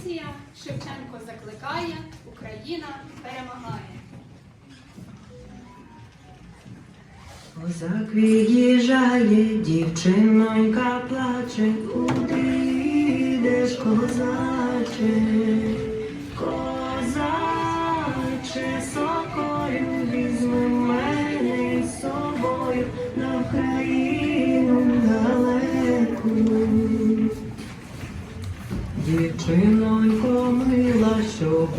композиція Шевченко закликає, Україна перемагає. Козак від'їжджає, дівчинонька плаче, куди йдеш, козаче, козаче, соколю,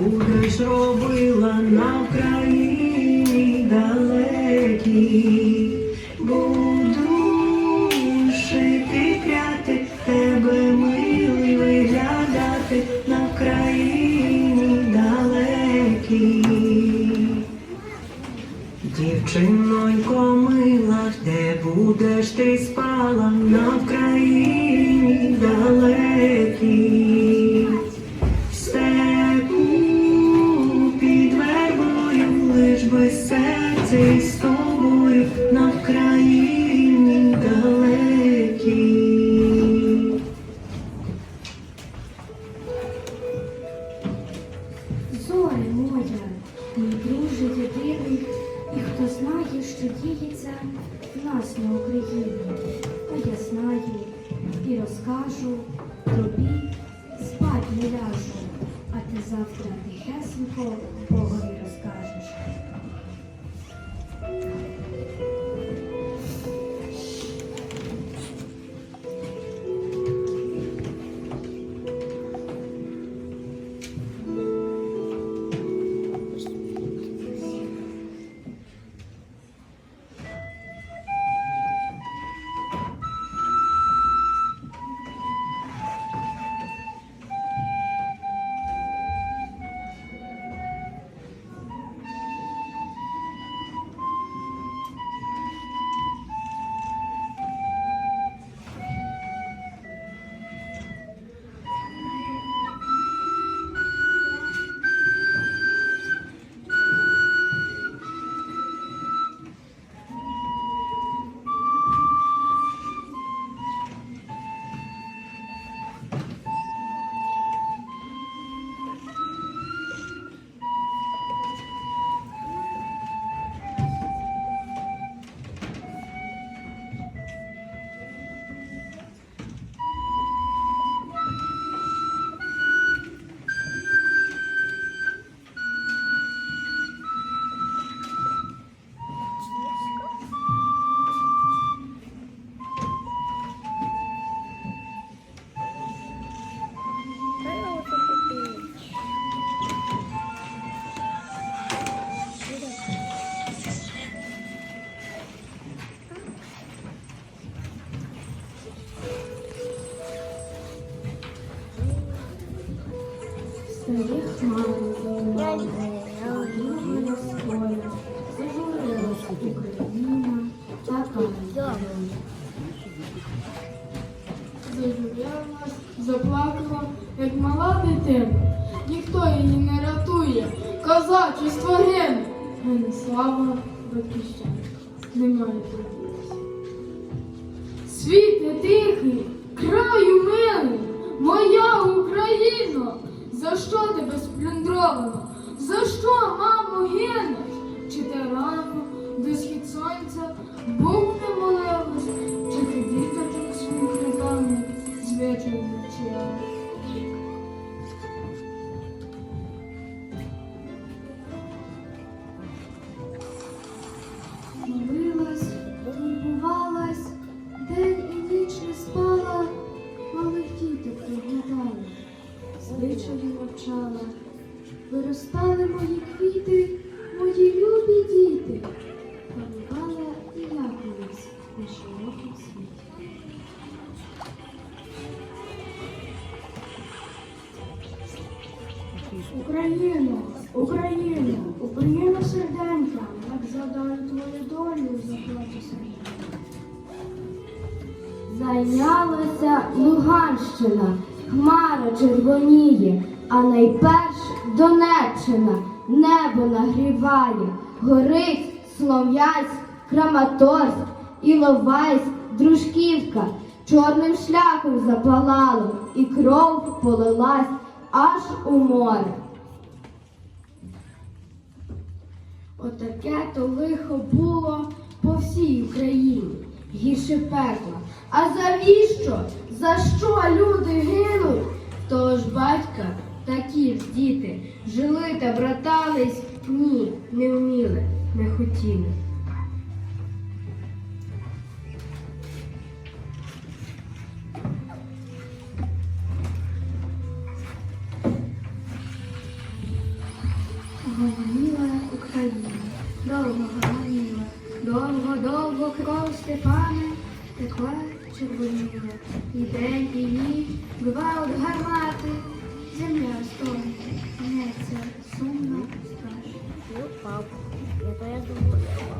будеш робила на Україні далекій. Буду шити пряти, тебе милий виглядати на Україні далекій. Дівчинонько мила, де будеш ти спала на Вкраїні знає, діється в нас на Україні, то я знаю і розкажу тобі, спать не ляжу, а ти завтра тихесенько Богові немає тут. Світе тихий, краю милий, моя Україна, за що тебе сплюндровано? За що, мамо, гинеш? Серденька, як згадаю твою долю, заплачу серденька. Зайнялася Луганщина, хмара червоніє, а найперш Донеччина небо нагріває, горить Слов'янськ, Краматорськ, Іловайськ, Дружківка, чорним шляхом запалало, і кров полилась, аж у море. Отаке то лихо було по всій Україні, гірше пекла. А завіщо? За що люди гинуть? Тож батька, такі ж діти, жили та братались, ні, не вміли, не хотіли. Текла червоніла, і день і ніч гвалт гармати, земля стогне, гнеться сумно страшно.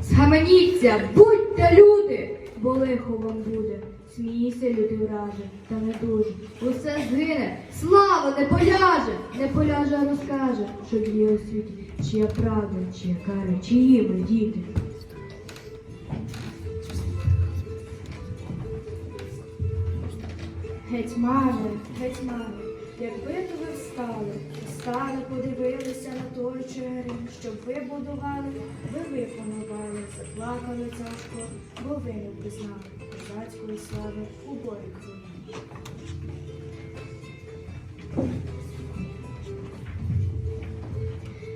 Схаменіться, будьте люди, бо лихо вам буде. Смійся, люди враже, та не дуже. Усе згине, слава не поляже, не поляже, а розкаже, що є у світі, чия правда, чия кара, чиї ми діти. Гетьмане, гетьмане, якби то ви встали, встали, подивилися на той черен, щоб ви будували, ви виконували, заплакали тяжко, бо ви не признали козацької слави у бою.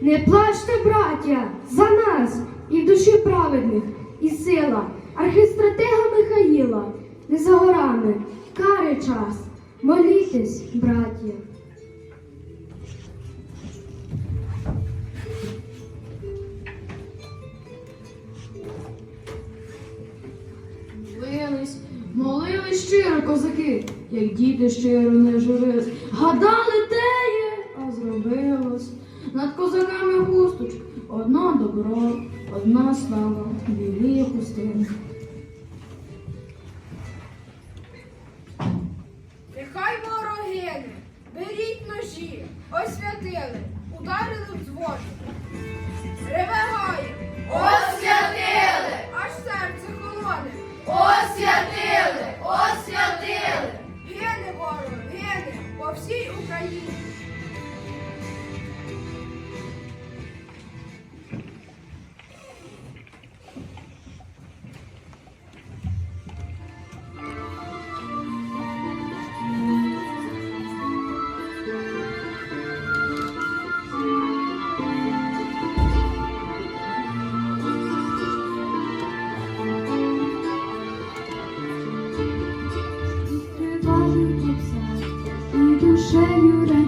Не плачте, браття, за нас і душі праведних, і сила архістратега Михаїла, не за горами, кари час, молітесь, браття. Молились, молились щиро козаки, як діти щиро не журились. Гадали теє, а зробилось. Над козаками густочка, одно добро, одна слава, білі хустини.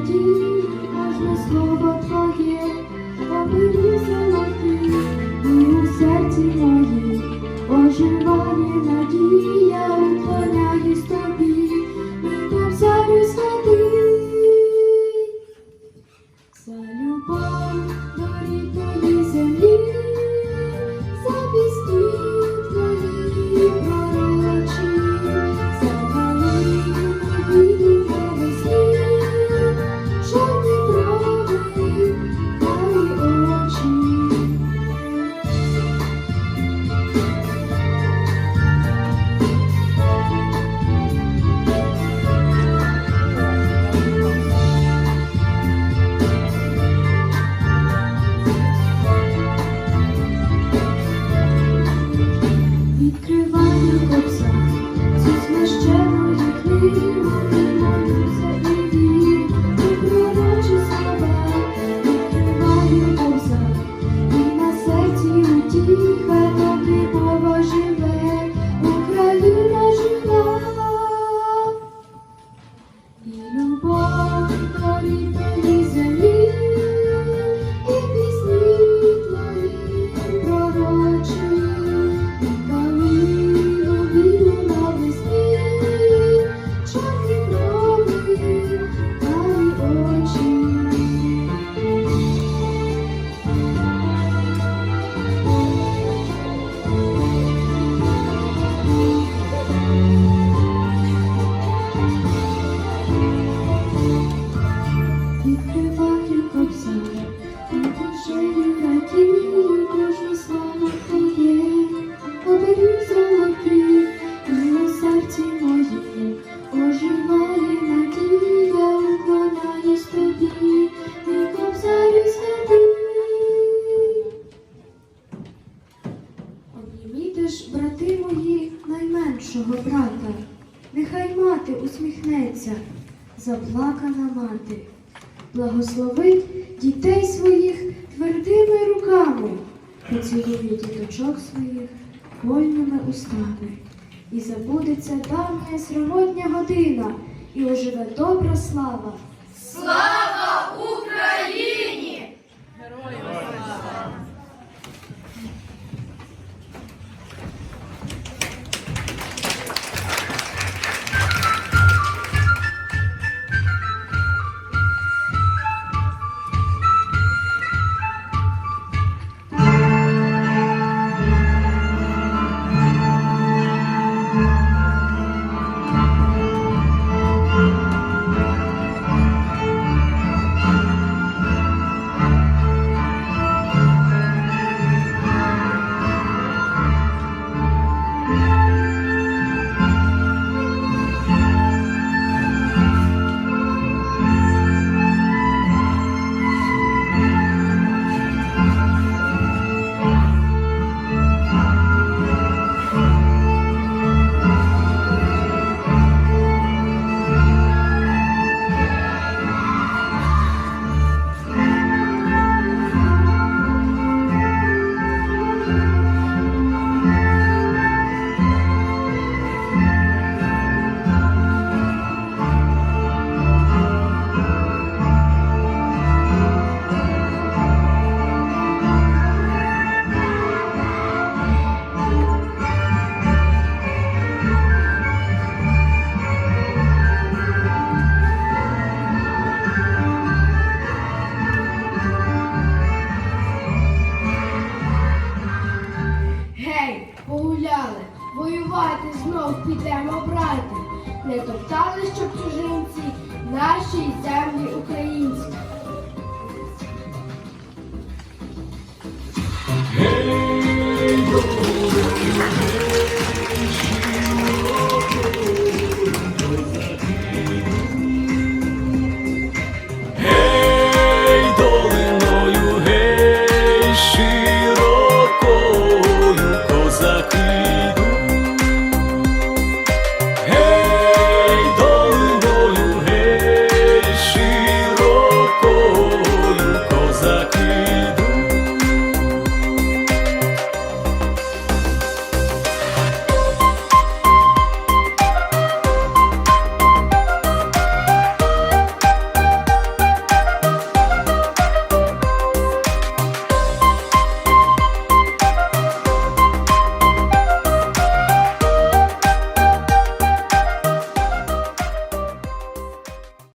Душею кожне слово твоє, обері золоті, і у серці моїй оживає надія, уклоняюсь тобі, і повзаю святий. За любов мати. Благословить дітей своїх твердими руками, поцілує діточок своїх вольними устами. І забудеться давня сьогодня година, і оживе добра слава. Слава